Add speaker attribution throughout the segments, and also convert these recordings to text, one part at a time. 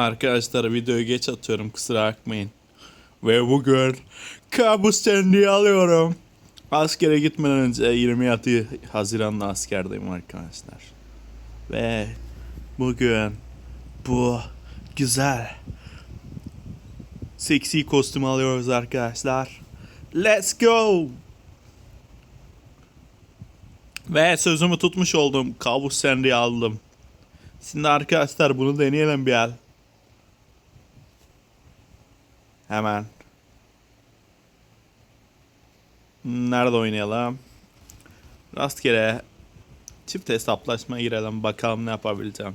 Speaker 1: Arkadaşlar videoyu geç atıyorum kusura bakmayın. Ve bugün kabus tendiği alıyorum. Askere gitmeden önce 27 Haziran'da askerdeyim arkadaşlar. Ve bugün bu güzel seksi kostüm alıyoruz arkadaşlar. Let's go! Ve sözümü tutmuş oldum. Kabus sendiği aldım. Şimdi arkadaşlar bunu deneyelim bir el. Hemen. Nerede oynayalım? Rastgele çift hesaplaşma girelim. Bakalım ne yapabileceğim.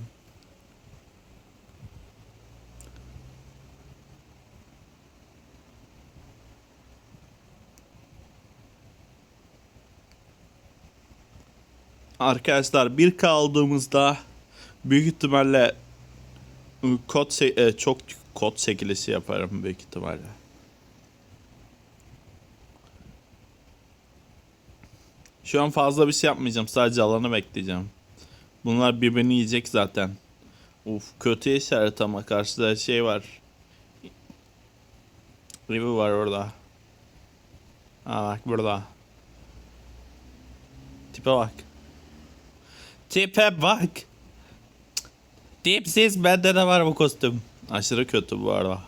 Speaker 1: Arkadaşlar bir kaldığımızda büyük ihtimalle ı, kod se- e, çok kod çekilişi yaparım büyük ihtimalle. Şu an fazla bir şey yapmayacağım. Sadece alanı bekleyeceğim. Bunlar birbirini yiyecek zaten. Uf kötü işaret ama karşıda şey var. River var orada. Aa bak burada. Tipe bak. Tipe bak. Dipsiz bende de var bu kostüm. Aşırı kötü bu arada.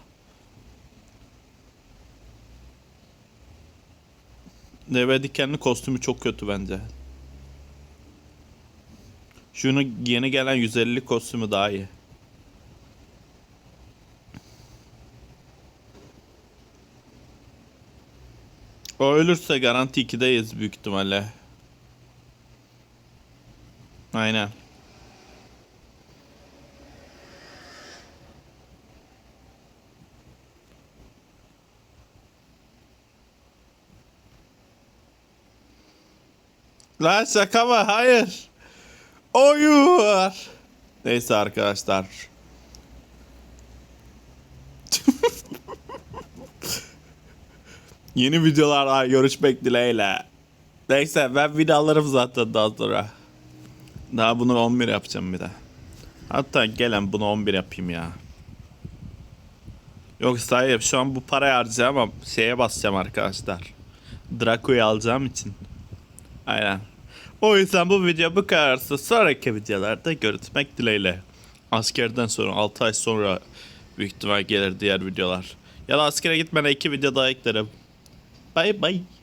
Speaker 1: Deve dikenli kostümü çok kötü bence. Şunu yeni gelen 150 kostümü daha iyi. O ölürse garanti 2'deyiz büyük ihtimalle. Aynen. Lan şaka mı? Hayır. Oyun. Neyse arkadaşlar. Yeni videolarla görüşmek dileğiyle. Neyse ben videolarım zaten daha sonra. Daha bunu 11 yapacağım bir de. Hatta gelen bunu 11 yapayım ya. Yoksa hayır şu an bu parayı harcayamam. Şeye basacağım arkadaşlar. Draco'yu alacağım için. Aynen. O yüzden bu video bu kadarsa sonraki videolarda görüşmek dileğiyle. Askerden sonra 6 ay sonra büyük ihtimal gelir diğer videolar. Ya da askere gitmeden iki video daha eklerim. Bye bye.